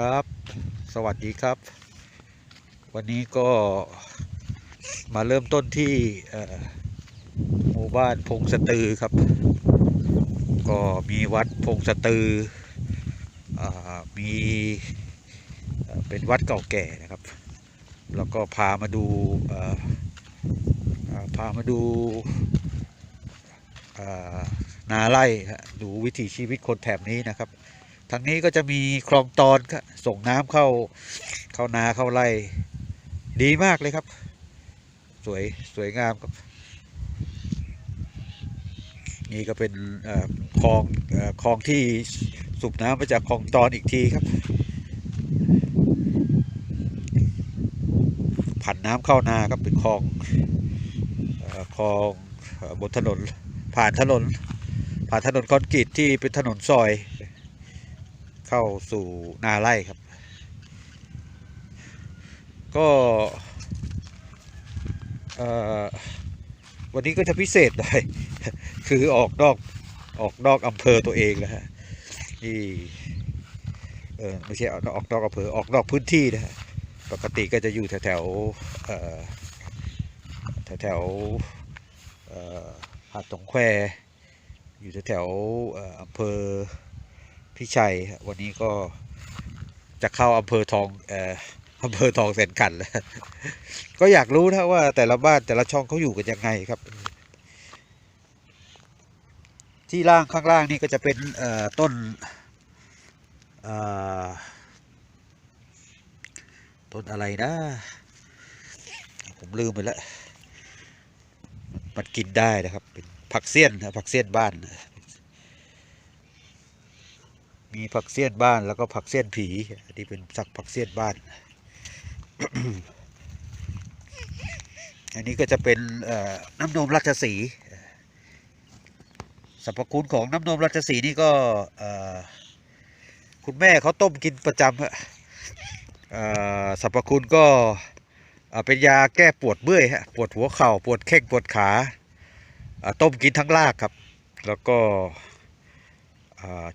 ครับ สวัสดีครับ วันนี้ก็มาเริ่มต้นที่หมู่บ้านพงสตือครับ ก็มีวัดพงสตืออมีเป็นวัดเก่าแก่นะครับ แล้วก็พามาดูพามาดูนาไร่ดูวิถีชีวิตคนแถบนี้นะครับ ทางนี้ก็จะมีคลองตอนส่งน้ำเข้าเข้านาเข้าไร่ดีมากเลยครับ สวยสวยงามครับ นี่ก็เป็นคลองคลองที่สูบน้ำมาจากคลองตอนอีกทีครับผันน้ำเข้านาครับเป็นคลองคลองบนถนนผ่านถนนผ่านถนนคอนกรีตที่เป็นถนนซอย เข้าสู่นาไร่ครับ ก็วันนี้ก็จะพิเศษหน่อย คือออกนอกออกนอกอำเภอตัวเองแล้วฮะที่เออไม่ใช่ออกนอกอำเภอออกนอกพื้นที่นะฮะปกติก็จะอยู่แถวแถวแถวแถวๆเอ่อหาดตงแควอยู่แถวแถวอำเภอ พี่ชัย วันนี้ก็จะเข้าอำเภอทองเอ่ออำเภอทองแสนขันแล้วก็อยากรู้นะว่าแต่ละบ้านแต่ละช่องเขาอยู่กันยังไงครับ ที่ล่างข้างล่างนี่ก็จะเป็นเอ่อต้นเอ่อต้นอะไรนะ ผมลืมไปแล้วมันกินได้นะครับ เป็นผักเสี้ยนผักเสี้ยนบ้านนะ มีผักเสี้ยนบ้านแล้วก็ผักเสี้ยนผีอันนี้เป็นสักผักเสี้ยนบ้าน อันนี้ก็จะเป็นน้ำนมราชสีสรรพคุณของน้ำนมราชสีนี่ก็คุณแม่เขาต้มกินประจำสรรพคุณก็เป็นยาแก้ปวดเมื่อยฮะปวดหัวเข่าปวดแข้งปวดขาต้มกินทั้งรากครับ แล้วก็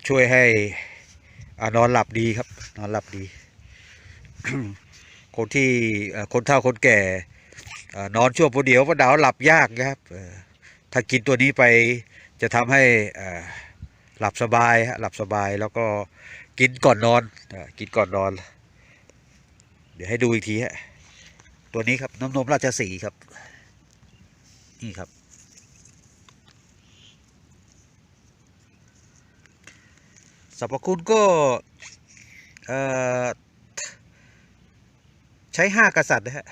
ช่วยให้ อนอนหลับดีครับ นอนหลับดี คนที่คนเฒ่าคนแก่นอนช่วงประเดี๋ยวประดาวหลับยากนะครับถ้ากินตัวนี้ไปจะทำให้เอ่อหลับสบายหลับสบายแล้วก็กินก่อนนอนอกินก่อนนอน เดี๋ยวให้ดูอีกทีฮะตัวนี้ครับน้ำนมราชสีครับ นี่ครับ สรรพคุณก็ใช้ห้ากษัตริย์นะฮะ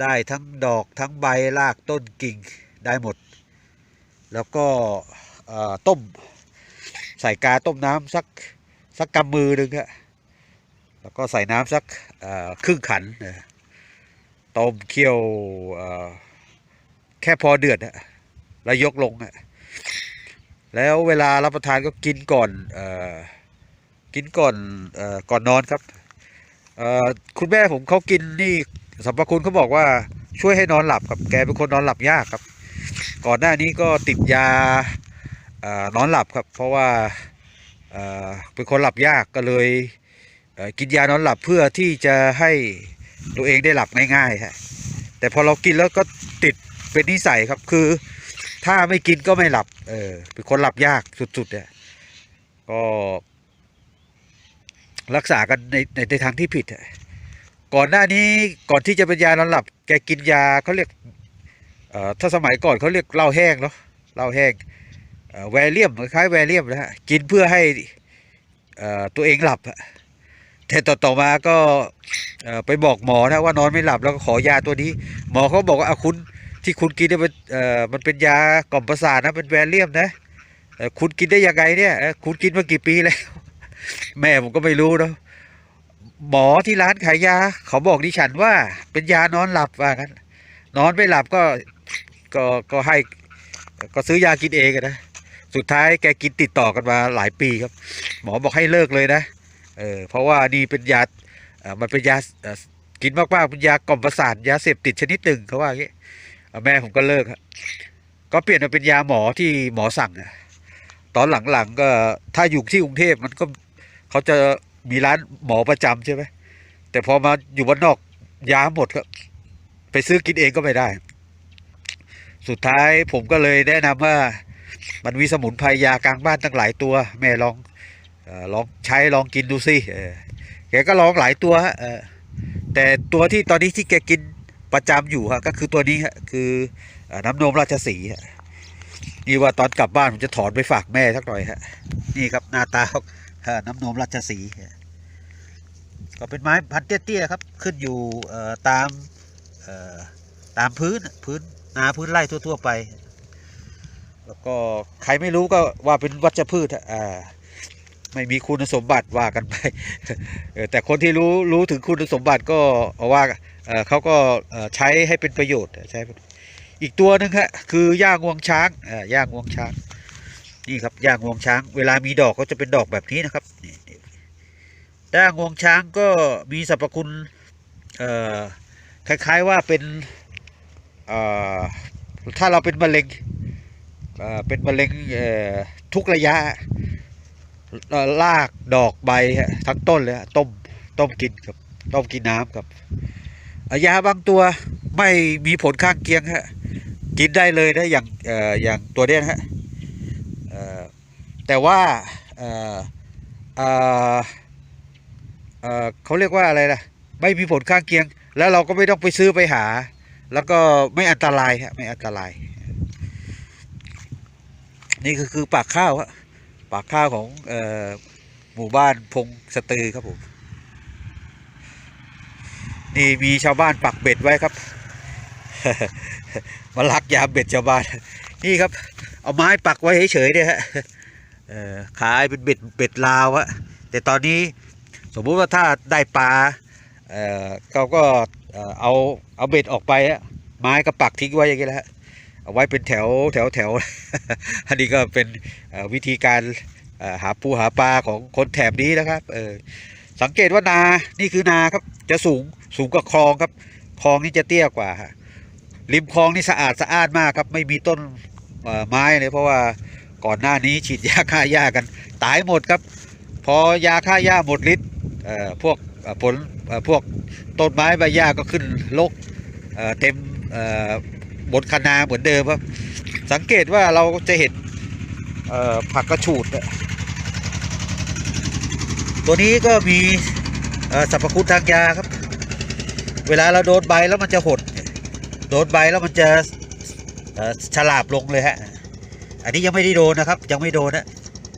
ได้ทั้งดอกทั้งใบรากต้นกิ่งได้หมด แล้วก็ต้มใส่กาต้มน้ำสักสักกำมือหนึ่งฮะ แล้วก็ใส่น้ำสักครึ่งขันนะต้มเคี่ยวแค่พอเดือดฮะแล้วยกลงฮะ แล้วเวลารับประทานก็กินก่อนออกินก่อนออก่อนนอนครับคุณแม่ผมเขากินนี่สรรพคุณเขาบอกว่าช่วยให้นอนหลับครับแกเป็นคนนอนหลับยากครับ ก่อนหน้านี้ก็ติดยาออนอนหลับครับ เพราะว่าเเป็นคนหลับยากก็เลยเกินยานอนหลับเพื่อที่จะให้ตัวเองได้หลับง่ายๆฮะแต่พอเรากินแล้วก็ติดเป็นนิสัยครับคือ ถ้าไม่กินก็ไม่หลับ เออเป็นคนหลับยากสุดๆเนี่ยก็รักษากันในในในทางที่ผิดอะก่อนหน้านี้ก่อนที่จะเป็นยานอนหลับ แกกินยาเขาเรียกถ้าสมัยก่อนเขาเรียกเหล้าแห้งเนาะเหล้าแห้งแวเลียมคล้ายแวเลียมนะฮะกินเพื่อให้ตัวเองหลับแต่ต่อต่อมาก็ไปบอกหมอนะว่านอนไม่หลับแล้วก็ขอยาตัวนี้ หมอเขาบอกว่าอคุณ ที่คุณกินเนี่ยมันเอ่อมันเป็นยากล่อมประสาทนะเป็นแวเลียมนะคุณกินได้ยังไงเนี่ยคุณกินมากี่ปีแล้วแม่ผมก็ไม่รู้เนาะหมอที่ร้านขายยา เขาบอกดิฉันว่า เป็นยานอนหลับว่างั้นนอนไม่หลับก็ก็ก็ให้ก็ซื้อยากินเองนะสุดท้ายแกกินติดต่อกันมาหลายปีครับ หมอบอกให้เลิกเลยนะเออเพราะว่านี่เป็นยามันเป็นยากินมากๆเป็นยากล่อมประสาทยาเสพติดชนิดหนึ่งเขาว่าอย่างนี้ แม่ผมก็เลิกครับก็เปลี่ยนมาเป็นยาหมอที่หมอสั่งอะตอนหลังๆก็ถ้าอยู่ที่กรุงเทพมันก็เขาจะมีร้านหมอประจำใช่ไหมแต่พอมาอยู่บ้านนอกยาหมดครับ ไปซื้อกินเองก็ไม่ได้ สุดท้ายผมก็เลยแนะนำว่า มันมีสมุนไพรยากลางบ้านตั้งหลายตัว แม่ลองออลองใช้ลองกินดูสิแกก็ลองหลายตัวแต่ตัวที่ตอนนี้ที่แกกิน ประจำอยู่ฮะก็คือตัวนี้ฮะคือน้ำนมราชสีฮะนี่ว่าตอนกลับบ้านผมจะถอนไปฝากแม่สักหน่อยฮะนี่ครับหน้าตาของเอ่อน้ำนมราชสีก็เป็นไม้พันเตี้ยๆครับขึ้นอยู่ตามตามพื้นพื้นนาพื้นไร่ทั่ว ๆ ไป แล้วก็ใครไม่รู้ก็ว่าเป็นวัชพืชอ่า ไม่มีคุณสมบัติว่ากันไปแต่คนที่รู้รู้ถึงคุณสมบัติก็ว่าเขาก็ใช้ให้เป็นประโยชน์ใช้อีกตัวหนึ่งฮะคือย่างงวงช้างย่างงวงช้างนี่ครับย่างงวงช้าง เวลามีดอกก็จะเป็นดอกแบบนี้นะครับนี่นี่ย่างงวงช้างก็มีสรรพคุณคล้ายๆว่าเป็นถ้าเราเป็นมะเร็งเป็นมะเร็งทุกระยะ รากดอกใบฮะทั้งต้นเลยต้มต้มกินครับต้มกินน้ำครับยาบางตัวไม่มีผลข้างเคียงฮะกินได้เลยนะอย่างออย่างตัวเนี้ยฮะแต่ว่าเเเเขาเรียกว่าอะไรล่ะ ไม่มีผลข้างเคียง แล้วเราก็ไม่ต้องไปซื้อไปหา แล้วก็ไม่อันตรายฮะไม่อันตราย นี่ก็คือปากข้าวฮะากข้าวของออหมู่บ้านพงสตือครับผม นี่มีชาวบ้านปักเบ็ดไว้ครับ มาลักยาเบ็ดชาวบ้าน นี่ครับ เอาไม้ปักไว้เฉยๆเนี่ยฮะขายเป็นเบ็ดเบ็ดลาวฮะแต่ตอนนี้สมมุติว่าถ้าได้ปลาเออเขาก็เอาเอาเบ็ดออกไปฮะไม้ก็ปักทิ้งไว้อย่างนี้แหละ เอาไว้เป็นแถวแถวแถวอันนี้ก็เป็นวิธีการหาปูหาปลาของคนแถบนี้นะครับเออสังเกตว่านานี่คือนาครับจะสูงสูงกว่าคลองครับคลองนี่จะเตี้ยกว่าฮะริมคลองนี่สะอาดสะอาดมากครับไม่มีต้นไม้เลยเพราะว่าก่อนหน้านี้ฉีดยาฆ่าหญ้ากัน ตายหมดครับ พอยาฆ่าหญ้าหมดฤทธิ์พวกผลพวกต้นไม้ใบหญ้าก็ขึ้นรกเต็ม บนคะนาเหมือนเดิมครับ สังเกตว่าเราจะเห็นผักกระฉูด ตัวนี้ก็มีสรรพคุณทางยาครับ เวลาเราโดนใบแล้วมันจะหด โดนใบแล้วมันจะฉลาบลงเลยฮะ อันนี้ยังไม่ได้โดนนะครับ ยังไม่โดนนะ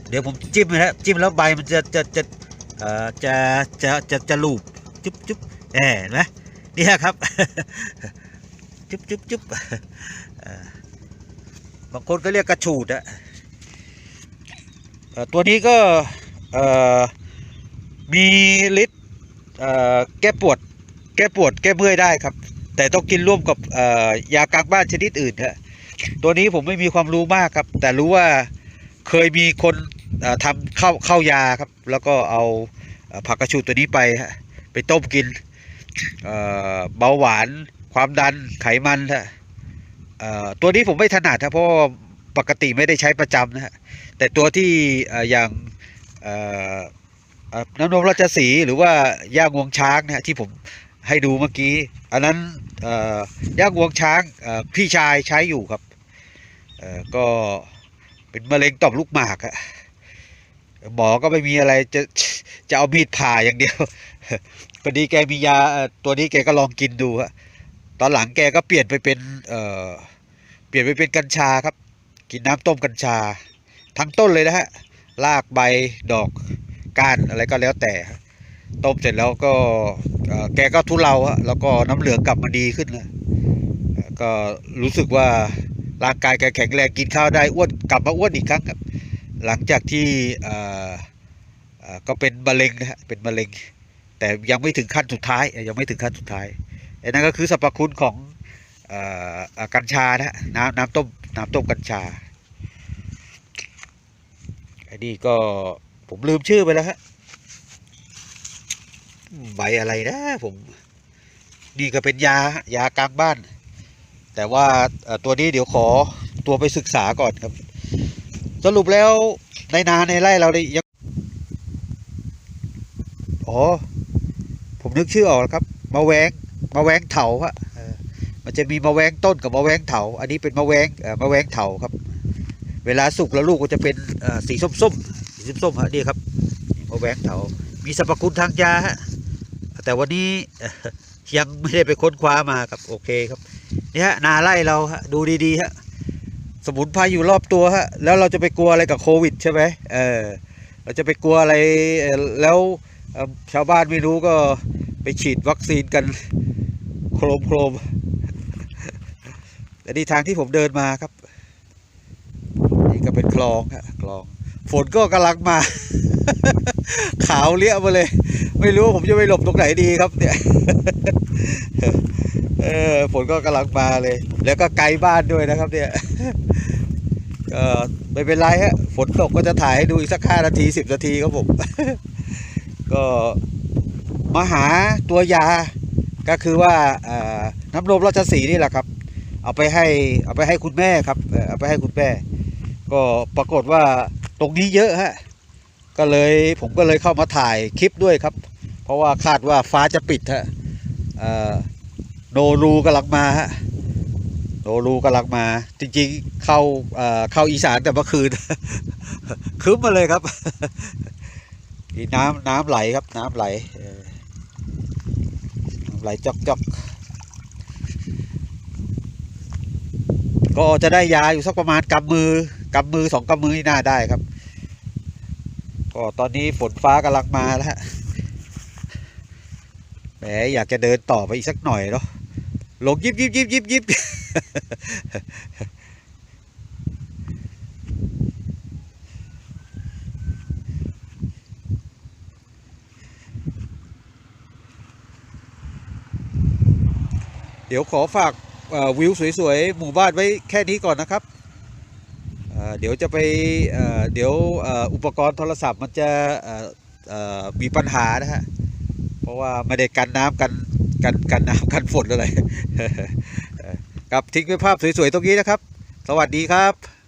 เดี๋ยวผมจิ้มนะฮะจิ้มแล้วใบมันจะจะจะจะจะจะจะลูบจุ๊บจุ๊บแหมเห็นไหมนี่ครับ จุ๊บจุ๊บจุ๊บบางคนก็เรียกกระฉูดอะเอ่อตัวนี้ก็มีฤทธิ์แก้ปวดแก้ปวดแก้เมื่อยได้ครับ แต่ต้องกินร่วมกับยากลางบ้านชนิดอื่นฮะตัวนี้ผมไม่มีความรู้มากครับ แต่รู้ว่าเคยมีคนทำเข้าเข้ายาครับ แล้วก็เอาผักกระฉูดตัวนี้ไปฮะไปต้มกินเบาหวาน ความดันไขมันฮะตัวนี้ผมไม่ถนัดนะเพราะปกติไม่ได้ใช้ประจำนะฮะแต่ตัวที่ออย่างน้ำนมราชสีหรือว่าย่างวงช้างนะที่ผมให้ดูเมื่อกี้ อันนั้นย่างวงช้างพี่ชายใช้อยู่ครับก็เป็นมะเร็งต่อมลูกหมากอะหมอก็ไม่มีอะไรจะจะเอามีดผ่าอย่างเดียวพอดีแกมียาตัวนี้แกก็ลองกินดูฮะ ตอนหลังแกก็เปลี่ยนไปเป็นเอ่อเปลี่ยนไปเป็นกัญชาครับ กินน้ำต้มกัญชา ทั้งต้นเลยนะฮะรากใบดอกก้านอะไรก็แล้วแต่ต้มเสร็จแล้วก็แกก็ทุเลาฮะแล้วก็น้ำเหลืองกลับมาดีขึ้นนะก็รู้สึกว่าร่างกายแกแข็งแรงกินข้าวได้อ้วนกลับมาอ้วนอีกครั้งครับ หลังจากที่ก็เป็นมะเร็งนะฮะเป็นมะเร็ง แต่ยังไม่ถึงขั้นสุดท้ายยังไม่ถึงขั้นสุดท้าย นั่นก็คือสรรพคุณของออกัญชานะฮะน้ำน้ำต้มน้ำต้มกัญชาไอ้นี่ก็ผมลืมชื่อไปแล้วฮะใบอะไรนะผมนี่ก็เป็นยายากลางบ้าน แต่ว่าตัวนี้เดี๋ยวขอตัวไปศึกษาก่อนครับ สรุปแล้วในนาในไร่เราได้ยังอ๋อ ผมนึกชื่อออกแล้วครับมะแวง มะแวงเถาฮะมันจะมีมะแวงต้นกับมะแวงเถา อันนี้เป็นมะแวงมะแวงเถาครับ เวลาสุกแล้วลูกก็จะเป็นเอ่อสีส้มๆสีส้มๆฮะนี่ครับมะแวงเถา มีสรรพคุณทางยาฮะแต่วันนี้ยังไม่ได้ไปค้นคว้ามาครับโอเคครับนี่ฮะนาไร่เราฮะดูดีๆฮะสมุนไพรอยู่รอบตัวฮะแล้วเราจะไปกลัวอะไรกับโควิดใช่ไหมเออเราจะไปกลัวอะไรแล้วชาวบ้านไม่รู้ก็ไปฉีดวัคซีนกัน โครมโครมอันนี้ทางที่ผมเดินมาครับ นี่ก็เป็นคลองฮะคลอง ฝนก็กำลังมา ขาวเลี้ยมาเลย ไม่รู้ผมจะไปหลบตรงไหนดีครับ เนี่ยเออฝนก็กำลังมาเลย แล้วก็ไกลบ้านด้วยนะครับ เนี่ยเออไม่เป็นไรฮะฝนตกก็จะถ่ายให้ดูอีกสักห้านาทีสิบนาทีครับผม ก็มาหาตัวยา ก็คือว่าน้ำนมราชสีนี่แหละครับ เอาไปให้เอาไปให้คุณแม่ครับเอาไปให้คุณแม่ ก็ปรากฏว่าตรงนี้เยอะฮะก็เลยผมก็เลยเข้ามาถ่ายคลิปด้วยครับ เพราะว่าคาดว่าฟ้าจะปิดฮะโนรูกำลังมาฮะโนรูกำลังมา จริงๆเข้าเข้าอีสานแต่เมื่อคืนคืมมาเลยครับนี่น้ำน้ำไหลครับน้ำไหล ไหลจอกจอกก็จะได้ยาอยู่สักประมาณกำมือกำมือสองกำมือนี่น่าได้ครับ ก็ตอนนี้ฝนฟ้ากำลังมาแล้วฮะแหมอยากจะเดินต่อไปอีกสักหน่อยเนาะลงยิบยิบยิบยิบยิบ เดี๋ยวขอฝากวิวสวยๆหมู่บ้านไว้แค่นี้ก่อนนะครับเดี๋ยวจะไปเดี๋ยวอุปกรณ์โทรศัพท์มันจะมีปัญหานะฮะเพราะว่าไม่ได้กันน้ำกันกันกันน้ำกันฝนอะไรครับทิ้งไว้ภาพสวยๆตรงนี้นะครับ สวัสดีครับ